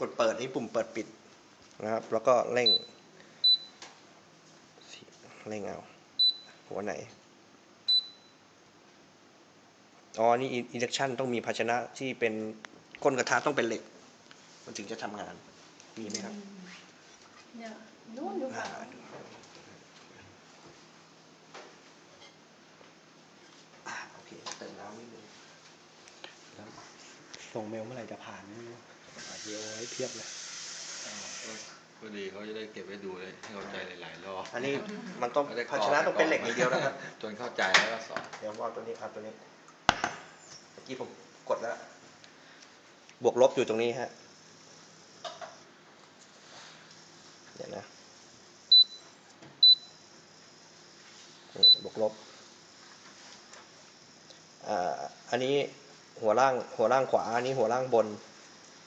กดเปิดนี่ปุ่มเปิดปิดนะครับ แล้วก็เร่ง เร่งเอา หัวไหน อ๋อ นี่อินดักชันต้องมีภาชนะที่เป็นก้นกระทะต้องเป็นเหล็ก มันถึงจะทำงาน มีไหมครับเนี่ยนู่นอยู่อ่าค่ะอ่าโอเคเติมน้ำนิดนึงแล้วส่งเมลเมื่อไหร่จะผ่านไม่รู้ อาจจะเอาไว้เพียบเลยพอดีเขาจะได้เก็บไว้ดูเลยให้เข้าใจหลายๆรอบอันนี้มันต้องไม่ได้ภาชนะต้องเป็นเหล็กอย่างเดียวนะครับ จนเข้าใจแล้วก็สอนเดี๋ยวว่าตัวนี้ครับตัวนี้เมื่อกี้ผมกดแล้ว บวกลบอยู่ตรงนี้ฮะเดี๋ยวนะนี่บวกลบอ่าอันนี้หัวล่างหัวล่างขวา อันนี้หัวล่างบน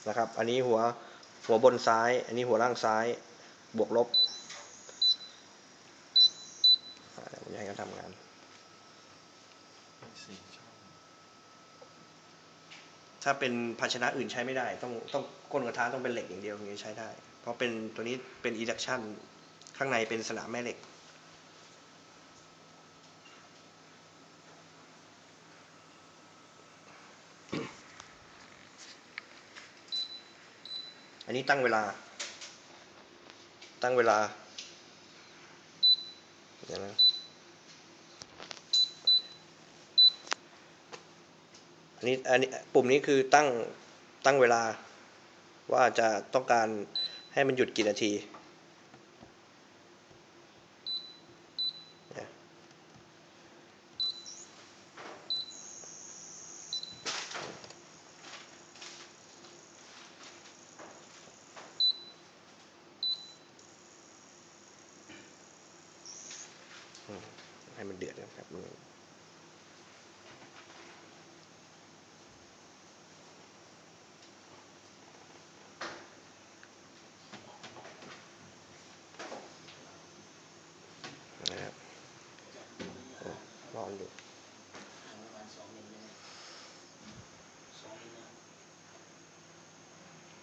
นะครับ อันนี้หัวหัวบนซ้าย อันนี้หัวล่างซ้าย บวกลบผมจะให้เขาทำงานถ้าเป็นภาชนะอื่นใช้ไม่ได้ ต้องต้องก้นกระทะต้องเป็นเหล็กอย่างเดียวถึงจะใช้ได้ เพราะเป็นตัวนี้เป็น induction ข้างในเป็นสนามแม่เหล็ก อันนี้ตั้งเวลา ตั้งเวลาเดี๋ยวนะอันนี้อันนี้ปุ่มนี้คือตั้งตั้งเวลาว่าจะต้องการให้มันหยุดกี่นาที ให้มันเดือดนะครับอืมนะครับโอ้ร้อนอยู่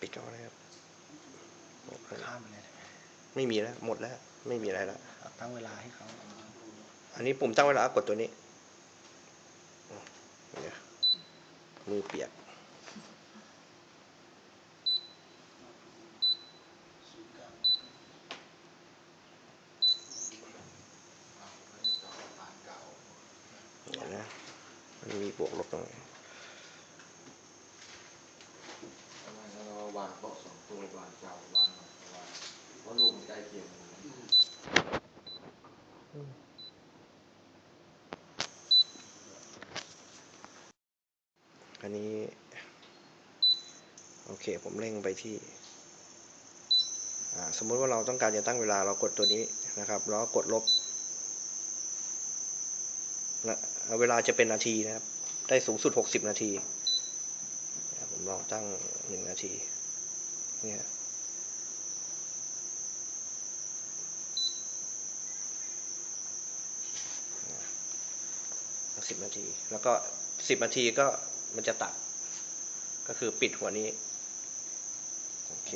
ปิดก่อนนะครับโอเคข้ามไปเลย ไม่มีแล้ว หมดแล้ว ไม่มีอะไรแล้วเอาตั้งเวลาให้เขา อันนี้ปุ่มตั้งเวลากดตัวนี้มือเปียกนะมันมีบวกลบตรงไหนวาวางโต๊ะสองตัววางเจ้าวางวางเพราะลูกมันใกล้เคียง อันนี้ โอเค ผมเร่งไปที่สมมุติว่าเราต้องการจะตั้งเวลาเรากดตัวนี้นะครับ แล้วกดลบนะเวลาจะเป็นนาทีนะครับ ได้สูงสุด 60 นาที ผมลองตั้งหนึ่งนาที เนี่ยสิบนาที แล้วก็สิบนาทีก็ มันจะตัด ก็คือปิดหัวนี้ โอเค